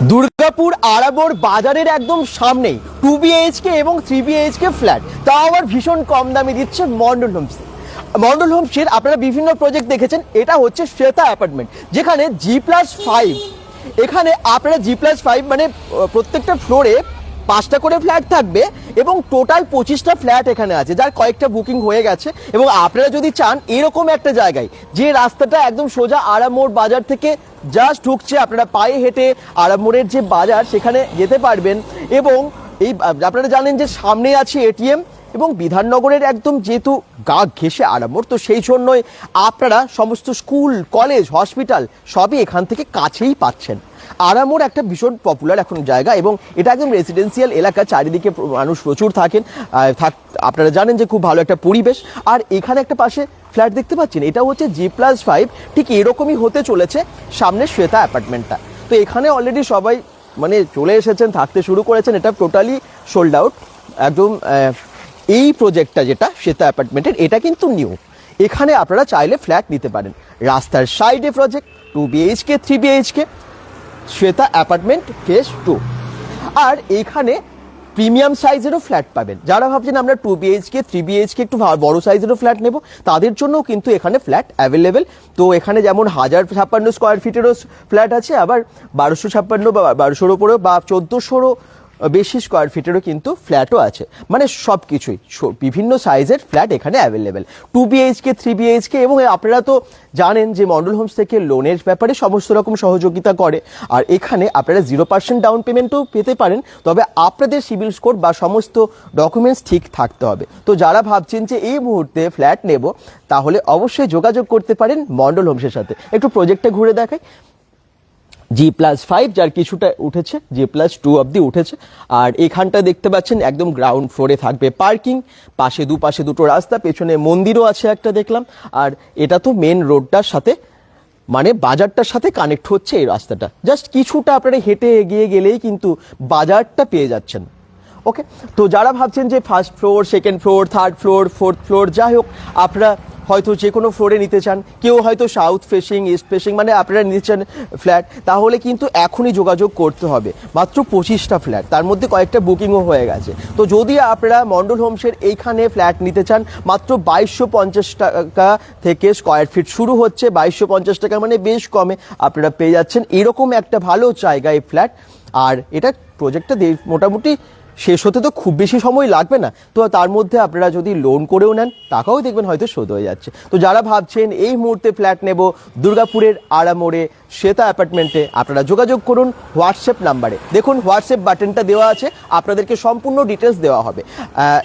দুর্গাপুর আরাবর বাজারের একদম সামনেই টু বিএইচকে এবং থ্রি বিএইচকে ফ্ল্যাট। তাও আবার ভীষণ কম দামে দিচ্ছে মন্ডল হোমস। মন্ডল হোমসের আপনারা বিভিন্ন প্রজেক্ট দেখেছেন, এটা হচ্ছে শ্বেতা অ্যাপার্টমেন্ট যেখানে জি প্লাস ফাইভ এখানে আপনারা জি প্লাস ফাইভ মানে প্রত্যেকটা ফ্লোরে পাঁচটা করে ফ্ল্যাট থাকবে এবং টোটাল পঁচিশটা ফ্ল্যাট এখানে আছে, যার কয়েকটা বুকিং হয়ে গেছে এবং আপনারা যদি চান এরকম একটা জায়গায়, যে রাস্তাটা একদম সোজা আরামোর বাজার থেকে জাস্ট ঢুকছে, আপনারা পায়ে হেঁটে আরামোড়ের যে বাজার, সেখানে যেতে পারবেন। এবং এই, আপনারা জানেন যে সামনে আছে এটিএম এবং বিধাননগরের একদম যেহেতু গা ঘেসে আরামোড় তো সেই জন্যই আপনারা সমস্ত স্কুল, কলেজ, হসপিটাল সবই এখান থেকে কাছেই পাচ্ছেন। আরামোর একটা ভীষণ পপুলার এখন জায়গা এবং এটা একদম রেসিডেন্সিয়াল এলাকা, চারিদিকে মানুষ প্রচুর থাকেন। থাক, আপনারা জানেন যে খুব ভালো একটা পরিবেশ। আর এখানে একটা পাশে ফ্ল্যাট দেখতে পাচ্ছেন, এটা হচ্ছে জি প্লাস ফাইভ ঠিক এরকমই হতে চলেছে সামনে শ্বেতা অ্যাপার্টমেন্টটা। তো এখানে অলরেডি সবাই মানে চলে এসেছেন, থাকতে শুরু করেছেন, এটা টোটালি সোল্ড আউট একদম এই প্রজেক্টটা যেটা, শ্বেতা অ্যাপার্টমেন্টের এটা কিন্তু নিউ এখানে আপনারা চাইলে ফ্ল্যাট নিতে পারেন। রাস্তার সাইডে project two BHK three BHK Shweta apartment phase two আর এইখানে প্রিমিয়াম সাইজেরও ফ্ল্যাট পাবেন। যারা ভাবছেন আমরা টু বিএইচকে থ্রি বিএইচকে একটু বড় সাইজেরও ফ্ল্যাট নেব, তাদের জন্যও কিন্তু এখানে ফ্ল্যাট অ্যাভেলেবেল তো এখানে যেমন হাজার ছাপ্পান্ন স্কোয়ার ফিটেরও ফ্ল্যাট আছে, আবার বারোশো ছাপ্পান্ন বা বারোশোর ওপরেও বা চোদ্দোশোরও বেশি স্কোয়ার ফিটেরও কিন্তু ফ্ল্যাটও আছে। মানে সব কিছুই বিভিন্ন সাইজের ফ্ল্যাট এখানে available two BHK three BHK এবং আপনারা তো জানেন যে মন্ডল হোমস থেকে লোনের ব্যাপারে সমস্ত রকম সহযোগিতা করে। আর এখানে আপনারা জিরো পার্সেন্ট ডাউন পেমেন্টও পেতে পারেন। তবে আপনাদের সিভিল স্কোর বা সমস্ত ডকুমেন্টস ঠিক থাকতে হবে। তো যারা ভাবছেন যে এই মুহূর্তে ফ্ল্যাট নেব, তাহলে অবশ্যই যোগাযোগ করতে পারেন মন্ডল হোমসের সাথে। একটু প্রজেক্টটা ঘুরে দেখাই। জি প্লাস ফাইভ যার কিছুটা উঠেছে জি প্লাস টু অব্দি উঠেছে। আর এখানটা দেখতে পাচ্ছেন, একদম গ্রাউন্ড ফ্লোরে থাকবে পার্কিং পাশে দুপাশে দুটো রাস্তা, পেছনে মন্দিরও আছে একটা দেখলাম। আর এটা তো মেন রোডটার সাথে মানে বাজারটার সাথে কানেক্ট হচ্ছে এই রাস্তাটা। জাস্ট কিছুটা আপনারা হেঁটে এগিয়ে গেলেই কিন্তু বাজারটা পেয়ে যাচ্ছেন। ওকে তো যারা ভাবছেন যে first floor second floor third floor fourth floor যাই হোক, আপনারা হয়তো যে কোনো ফ্লোরে নিতে চান, কেউ হয়তো সাউথ ফেসিং ইস্ট ফেসিং মানে আপনারা নিতে চান ফ্ল্যাট তাহলে কিন্তু এখনই যোগাযোগ করতে হবে। মাত্র পঁচিশটা ফ্ল্যাট তার মধ্যে কয়েকটা বুকিংও হয়ে গেছে। তো যদি আপনারা মন্ডল হোমসের এইখানে ফ্ল্যাট নিতে চান, মাত্র বাইশশো পঞ্চাশ টাকা থেকে স্কোয়ার ফিট শুরু হচ্ছে। বাইশশো পঞ্চাশ টাকা মানে বেশ কমে আপনারা পেয়ে যাচ্ছেন। এরকম একটা ভালো জায়গায় ফ্ল্যাট আর এটা প্রজেক্টটা মোটামুটি শেষ হতে তো খুব বেশি সময় লাগবে না। তো তার মধ্যে আপনারা যদি লোন করেও নেন, টাকাও দেখবেন হয়তো শোধ হয়ে যাচ্ছে। তো যারা ভাবছেন এই মুহূর্তে ফ্ল্যাট নেব, দুর্গাপুরের আড়ামোড়ে শ্বেতা অ্যাপার্টমেন্টে আপনারা যোগাযোগ করুন হোয়াটসঅ্যাপ নাম্বারে দেখুন হোয়াটসঅ্যাপ বাটনটা দেওয়া আছে, আপনাদেরকে সম্পূর্ণ ডিটেলস দেওয়া হবে।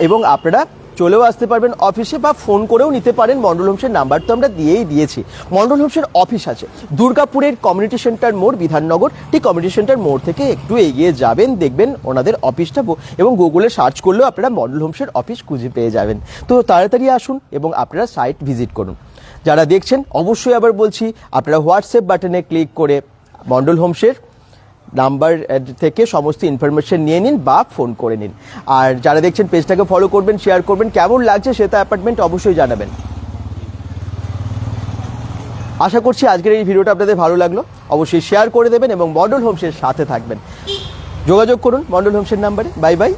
এবং আপনারা চলেও আসতে পারবেন অফিসে বা ফোন করেও নিতে পারেন মন্ডল হোমসের নাম্বার, তো আমরা দিয়েই দিয়েছি। মন্ডল হোমসের অফিস আছে, দুর্গাপুরের কমিউনিটি সেন্টার মোড়, বিধাননগর। ঠিক কমিউনিটি সেন্টার মোড় থেকে একটু এগিয়ে যাবেন, দেখবেন ওনাদের অফিসটা এবং গুগলে সার্চ করলেও আপনারা মন্ডল হোমসের অফিস খুঁজে পেয়ে যাবেন। তো তাড়াতাড়ি আসুন এবং আপনারা সাইট ভিজিট করুন। যারা দেখছেন, অবশ্যই আবার বলছি, আপনারা হোয়াটসঅ্যাপ বাটনে ক্লিক করে মন্ডল হোমসের নাম্বার থেকে সমস্ত ইনফরমেশন নিয়ে নিন বা ফোন করে নিন। আর যারা দেখছেন পেজটাকে ফলো করবেন শেয়ার করবেন, কেমন লাগছে সেটা অ্যাপার্টমেন্ট অবশ্যই জানাবেন। আশা করছি আজকের এই ভিডিওটা আপনাদের ভালো লাগল। অবশ্যই শেয়ার করে দেবেন এবং মন্ডল হোমসের সাথে থাকবেন। যোগাযোগ করুন মন্ডল হোমসের নাম্বারে। Bye bye